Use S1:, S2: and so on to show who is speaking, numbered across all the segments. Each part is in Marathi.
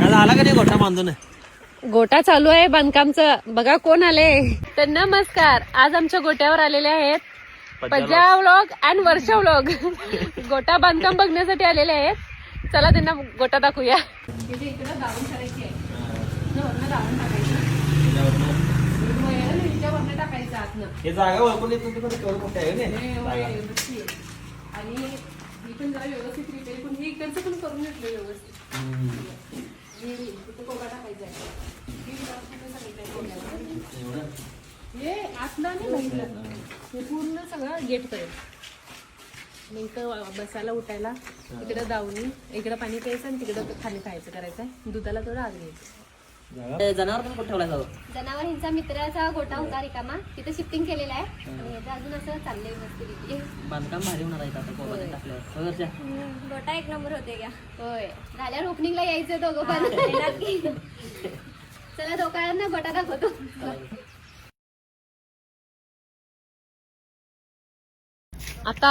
S1: का नाही गोठा बांधून?
S2: गोटा चालू आहे बांधकामचं. बघा कोण आले. तर नमस्कार आज आमच्या गोट्यावर आलेले आहेत पज्जा व्लॉग अँड वर्षा व्लॉग गोटा बांधकाम बघण्यासाठी आलेले आहेत. चला त्यांना गोटा दाखवूया.
S1: हे.
S2: आणि हे इकडचं नाही कोबा टाकायचा हे हे पूर्ण सगळं गेट करेल आणि बसायला उठायला इकडं दावणी इकडं पाणी प्यायचं आणि तिकडं खाली खायचं करायचं आहे दुधाला थोडं आग घ्यायचं
S1: जनावर? पण कुठं ठेवलाय जाऊ?
S3: जनावर यांचा मित्राचा गोटा होता रिकामा. तिथे शिफ्टिंग केलेला आहे. आणि याचं अजून असं चाललंय मस्त
S1: बांधकाम भारी होणार आहे आता टाकल्यावर. हो?
S3: गोटा एक नंबर होते का? होय. झाल्यावर ओपनिंगला यायचं दोघं पण? चला दोघांना गोटा दाखवतो.
S2: आता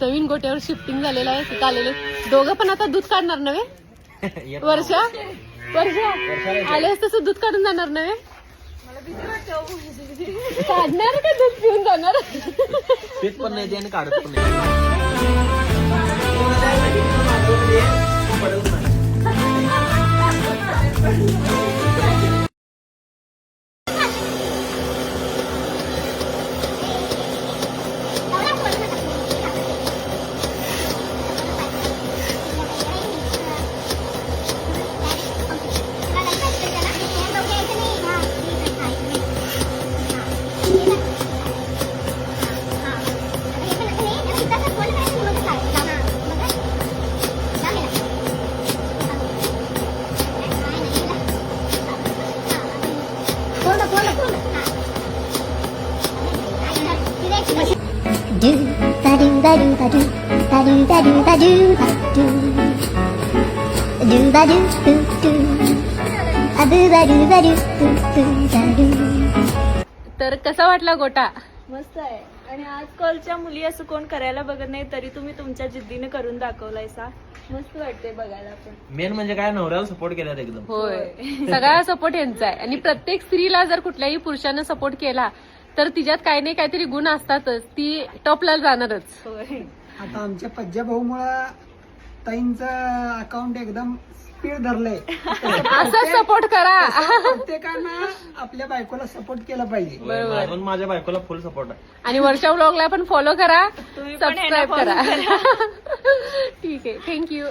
S2: नवीन गोट्यावर शिफ्टिंग झालेलं आहे. तिथं आलेले. दोघं पण आता दूध काढणार नव्हे? वर्षा? वर्षा? आले असतं दूध काढून जाणार नव्हे? काढणार का दूध पिऊन जाणार?
S1: पीत पण नाही ते आणि काढत पण नाही.
S4: Do ba do ba do ba do ba do ba do ba do ba do do do a do ba do ba do do do ba do.
S2: तर कसा वाटला गोटा?
S5: मस्त आहे. आणि आजकालच्या मुली असं कोण करायला बघत नाही तरी तुम्ही तुमच्या जिद्दीने करून दाखवलायसा मस्त वाटते बघायला पण.
S1: मेन म्हणजे काय नवऱ्याला सपोर्ट केल्यात एकदम.
S2: होय. सगळा सपोर्ट यांचा आहे. आणि प्रत्येक स्त्रीला जर कुठल्याही पुरुषानं सपोर्ट केला तर तिच्यात काही नाही काहीतरी गुण असतातच. ती टॉपला जाणारच.
S5: होय.
S6: आता आमच्या पज्जा भाऊमुळं ताईंचं अकाउंट एकदम स्पीड धरलंय.
S2: असं सपोर्ट करा.
S6: प्रत्येकानं आपल्या बायकोला सपोर्ट केला पाहिजे.
S1: म्हणून माझ्या बायकोला फुल सपोर्ट आहे.
S2: आणि वर्षा व्लॉगला पण फॉलो करा.
S5: तुम्ही पण
S2: सबस्क्राईब करा. ठीक आहे. थँक्यू